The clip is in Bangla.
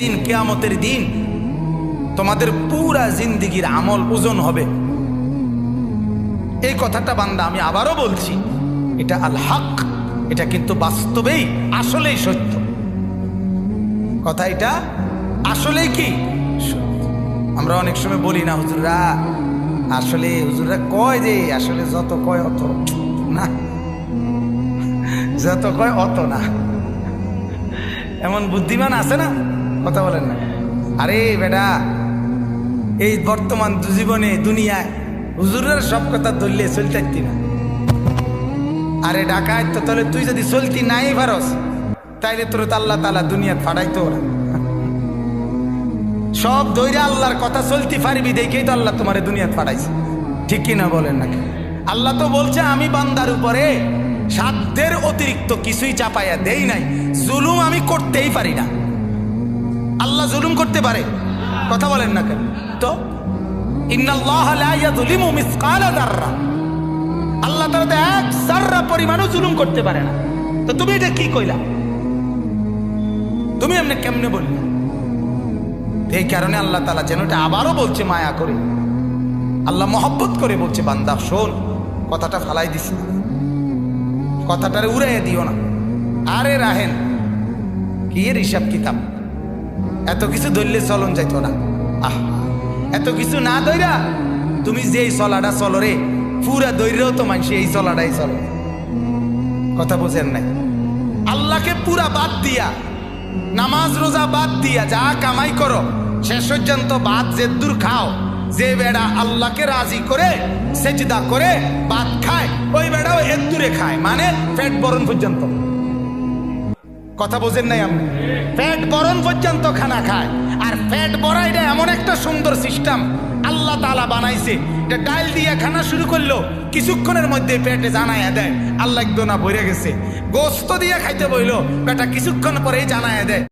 দিন কেয়ামতের দিন তোমাদের পুরা জিন্দিগির আমল ওজন হবে। এই কথাটা বান্দা আমি আবারও বলছি, এটা আল হক, এটা কিন্তু বাস্তবেই, আসলেই সত্য। কথা এটা, আসলেই কি। আমরা অনেক সময় বলি না, হুজুররা, আসলে হুজুররা কয় যে, আসলে যত কয় অত, না। যত কয় অত না। এমন বুদ্ধিমান আছে না? কথা বলেন না। আরে বেটা, এই বর্তমান জীবনে দুনিয়ায় হুজুরের সব কথা ধরলে চলতে না আরে ডাকায় তো, তাহলে তুই যদি চলতি নাই পারস তাইলে তোর তো আল্লাহ তালা দুনিয়া ফাড়াইতো ওরা সব দৈরা আল্লাহর কথা চলতি পারবি দেখেই তো আল্লাহ তোমার দুনিয়া ফাড়াইছে ঠিক কিনা বলেন নাকি আল্লাহ তো বলছে, আমি বান্দার উপরে সাধ্যের অতিরিক্ত কিছুই চাপাইয়া দেই নাই। জুলুম আমি করতেই পারি না। আল্লাহ জুলুম করতে পারে। কথা বলেন না কেন? তো আল্লাহ তাআলা তো এক যাররা পরিমাণও জুলুম করতে পারে না। তো তুমি এটা কি কইলা? তুমি এমনি কেমনে বললে? এই কারণে আল্লাহ তাআলা যেন এটা আবারও বলছে, মায়া করে। আল্লাহ মহব্বত করে বলছে, বান্দা, শোন, কথাটা ফালাই দিস না। কথাটারে উড়াইয়া দিও না। আরে রাহেন কি এর হিসাব কিতাব এত কিছু ধরলে চলন যাইতো না। আহ, এত কিছু না ধইরা তুমি যে এই চলাটা চলো রে, পুরা দৈর্যও তো মানছি এই চলাটাই চলো। কথা বুঝেন নাই? আল্লাহকে পুরা বাদ দিয়া, নামাজ, রোজা বাদ দিয়া যা কামাই করো, শেষ পর্যন্ত বাদ যে দূর খাও, যে বেড়া আল্লাহকে রাজি করে, সেজদা করে, ভাত খায়, ওই বেড়াও এর দূরে খায় মানে পেট বরণ পর্যন্ত। কথা বোঝেন নাই আপনি? পেট বরণ পর্যন্ত খানা খায়। আর পেট বড়া এমন একটা সুন্দর সিস্টেম আল্লাহ তালা বানাইছে এটা ডাইল দিয়ে খানা শুরু করল, কিছুক্ষণের মধ্যে পেটে জানাইয়া দেয়। আল্লাহ একদম না ভরে গেছে। গোস্ত দিয়ে খাইতে বইলো, বেটা কিছুক্ষণ পরেই জানাইয়া দেয়।